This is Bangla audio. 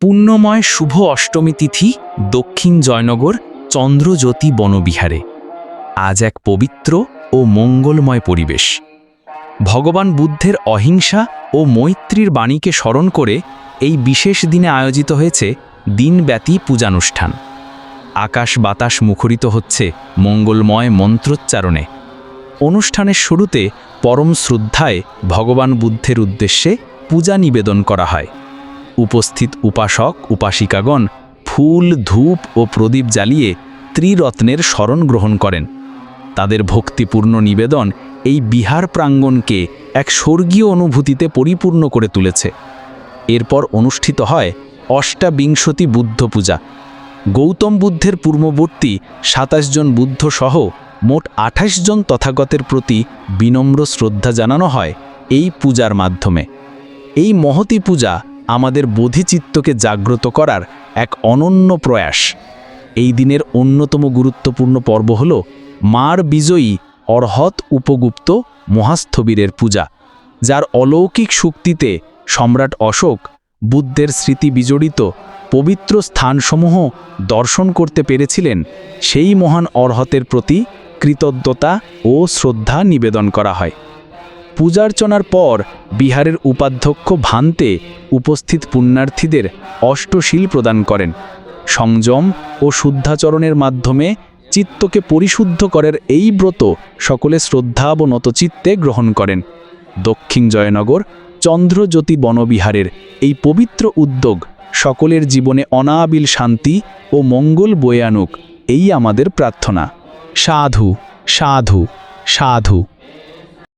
পুণ্যময় শুভ অষ্টমী তিথি দক্ষিণ জয়নগর চন্দ্রজ্যোতি বনবিহারে। আজ এক পবিত্র ও মঙ্গলময় পরিবেশ। ভগবান বুদ্ধের অহিংসা ও মৈত্রীর বাণীকে স্মরণ করে এই বিশেষ দিনে আয়োজিত হয়েছে দিনব্যাপী পূজানুষ্ঠান। আকাশ বাতাস মুখরিত হচ্ছে মঙ্গলময় মন্ত্রোচ্চারণে। অনুষ্ঠানের শুরুতে পরম শ্রদ্ধায় ভগবান বুদ্ধের উদ্দেশ্যে পূজা নিবেদন করা হয়। উপস্থিত উপাসক, উপাসিকাগণ ফুল, ধূপ ও প্রদীপ জ্বালিয়ে ত্রিরত্নের স্মরণ গ্রহণ করেন। তাদের ভক্তিপূর্ণ নিবেদন এই বিহার প্রাঙ্গণকে এক স্বর্গীয় অনুভূতিতে পরিপূর্ণ করে তুলেছে। এরপর অনুষ্ঠিত হয় অষ্টাবিংশতি বুদ্ধ পূজা। গৌতম বুদ্ধের পূর্ববর্তী সাতাশ জন বুদ্ধ সহ মোট আঠাশ জন তথাগতের প্রতি বিনম্র শ্রদ্ধা জানানো হয় এই পূজার মাধ্যমে। এই মহতি পূজা আমাদের বোধিচিত্তকে জাগ্রত করার এক অনন্য প্রয়াস। এই দিনের অন্যতম গুরুত্বপূর্ণ পর্ব হল মার বিজয়ী অর্হৎ উপগুপ্ত মহাস্থবিরের পূজা, যার অলৌকিক শক্তিতে সম্রাট অশোক বুদ্ধের স্মৃতি বিজড়িত পবিত্র স্থানসমূহ দর্শন করতে পেরেছিলেন, সেই মহান অর্হতের প্রতি কৃতজ্ঞতা ও শ্রদ্ধা নিবেদন করা হয়। পূজার্চনার পর বিহারের উপাধ্যক্ষ ভান্তে উপস্থিত পুণ্যার্থীদের অষ্টশীল প্রদান করেন। সংযম ও শুদ্ধাচরণের মাধ্যমে চিত্তকে পরিশুদ্ধ করার এই ব্রত সকলে শ্রদ্ধা ও নতচিত্তে গ্রহণ করেন। দক্ষিণ জয়নগর চন্দ্রজ্যোতি বনবিহারের এই পবিত্র উদ্যোগ সকলের জীবনে অনাবিল শান্তি ও মঙ্গল বয়ে আনুক, এই আমাদের প্রার্থনা। সাধু সাধু সাধু।